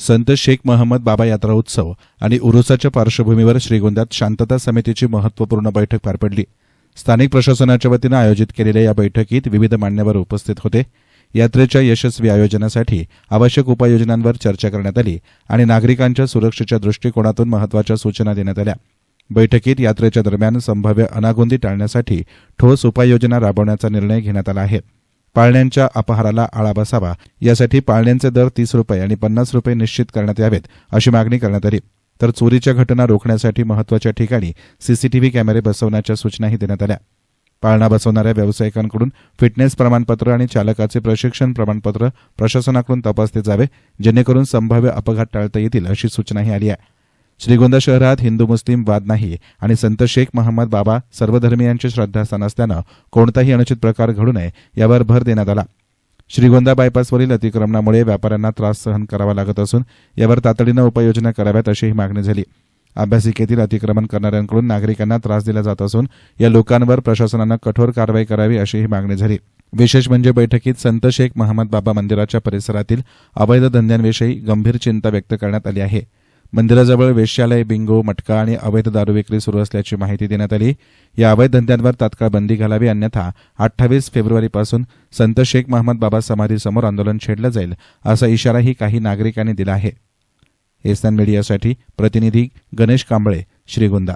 संत शेख महम्मद बाबा यात्रा उत्सव आणि उरुसाच्या पार्श्वभूमीवर श्रीगोंद्यात शांतता समितीची महत्त्वपूर्ण बैठक पार पडली. स्थानिक प्रशासनाच्या वतीनं आयोजित केलेल्या या बैठकीत विविध मान्यवर उपस्थित होते. यात्रेच्या यशस्वी आयोजनासाठी आवश्यक उपाययोजनांवर चर्चा करण्यात आली आणि नागरिकांच्या सुरक्षेच्या दृष्टिकोनातून महत्त्वाच्या सूचना देण्यात आल्या. बैठकीत यात्रेच्या दरम्यान संभाव्य अनागोंदी टाळण्यासाठी ठोस उपाययोजना राबवण्याचा निर्णय घेण्यात आला आहे. पाळण्यांच्या अपहाराला आळा बसावा. यासाठी पाळण्यांचे दर तीस रुपये आणि पन्नास रुपये निश्चित करण्यात यावेत अशी मागणी करण्यात आली. तर चोरीच्या घटना रोखण्यासाठी महत्त्वाच्या ठिकाणी सीसीटीव्ही कॅमेरे बसवण्याच्या सूचनाही देण्यात आल्या. पाळणा बसवणाऱ्या व्यावसायिकांकडून फिटनेस प्रमाणपत्र आणि चालकाचे प्रशिक्षण प्रमाणपत्र प्रशासनाकडून तपासले जावे जेणेकरून संभाव्य अपघात टाळता येतील अशी सूचनाही आली आहे. श्रीगोंदा शहरात हिंदू मुस्लिम वाद नाही आणि संत शेख महम्मद बाबा सर्वधर्मियांचे श्रद्धास्थान असल्यानं कोणताही अनुचित प्रकार घडू नये यावर भर देण्यात आला. श्रीगोंदा बायपासवरील अतिक्रमणामुळे व्यापाऱ्यांना त्रास सहन करावा लागत असून यावर तातडीनं उपाययोजना कराव्यात अशीही मागणी झाली. अभ्यासिकेतील अतिक्रमण करणाऱ्यांकडून नागरिकांना त्रास दिला जात असून या लोकांवर प्रशासनानं कठोर कारवाई करावी अशीही मागणी झाली. विशेष म्हणजे बैठकीत संत शेख महम्मद बाबा मंदिराच्या परिसरातील अवैध धंद्यांविषयी गंभीर चिंता व्यक्त करण्यात आली आहे. मंदिराजवळ वेश्यालय बिंगो मटका आणि अवैध दारू विक्री सुरू असल्याची माहिती देण्यात आली. या अवैध धंद्यांवर तात्काळ बंदी घालावी अन्यथा अठ्ठावीस फेब्रुवारीपासून संत शेख महम्मद बाबा समाधीसमोर आंदोलन छेडलं जाईल असा इशाराही काही नागरिकांनी दिला आहे. एसन मीडियासाठी प्रतिनिधी गणेश कांबळे श्रीगोंदा.